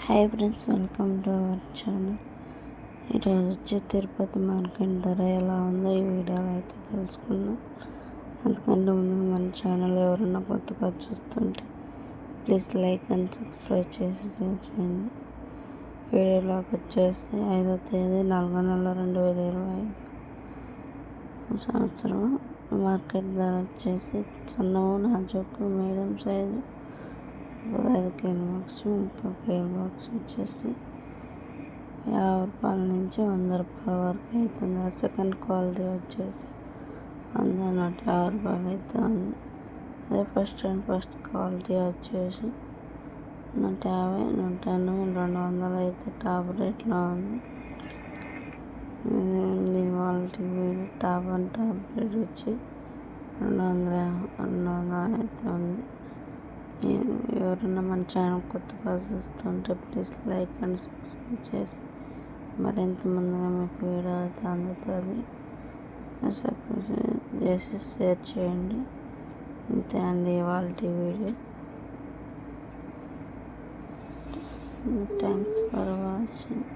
Hi friends welcome to our channel ఈరోజు వచ్చి Tirupati market ధర ఎలా ఉందో ఈ వీడియోలో అయితే తెలుసుకుందాం. అందుకంటే ముందు మన ఛానల్ ఎవరన్నా కొత్తగా చూస్తుంటే ప్లీజ్ లైక్ అండ్ సబ్స్క్రైబ్ చేసి షేర్ చేయండి. వీడియోలోకి వచ్చేసి ఐదో తేదీ నాలుగో నెల రెండు వేల ఇరవై ఐదు సంవత్సరం. మార్కెట్ ధర వచ్చేసి సన్నము నాజోకు మీడియం సైజు. ఐదు కేజీ బాక్స్ ముప్పై కేజీ బాక్స్ వచ్చేసి యాభై రూపాయల నుంచి వంద రూపాయల వరకు అవుతుంది సెకండ్ క్వాలిటీ వచ్చేసి వంద నూట యాభై రూపాయలు అయితే ఉంది అదే ఫస్ట్ అండ్ ఫస్ట్ క్వాలిటీ వచ్చేసి నూట యాభై నూట ఎనభై రెండు వందలు అయితే టాప్ రేట్లో ఉంది. ఇది వాళ్ళ టాప్ అండ్ టాప్ రేట్ వచ్చి రెండు వందల రెండు వందలు అయితే ఉంది. ఎవరైనా మన ఛానల్ కొత్తగా చూస్తుంటే ప్లీజ్ లైక్ అండ్ సబ్స్క్రైబ్ చేసి మరింత ముందుగా మీకు వీడియో అయితే అందుతుంది. సబ్స్క్రైబ్ చేసి షేర్ చేయండి. అంతే అండి ఇవాళ వీడియో. Thanks for watching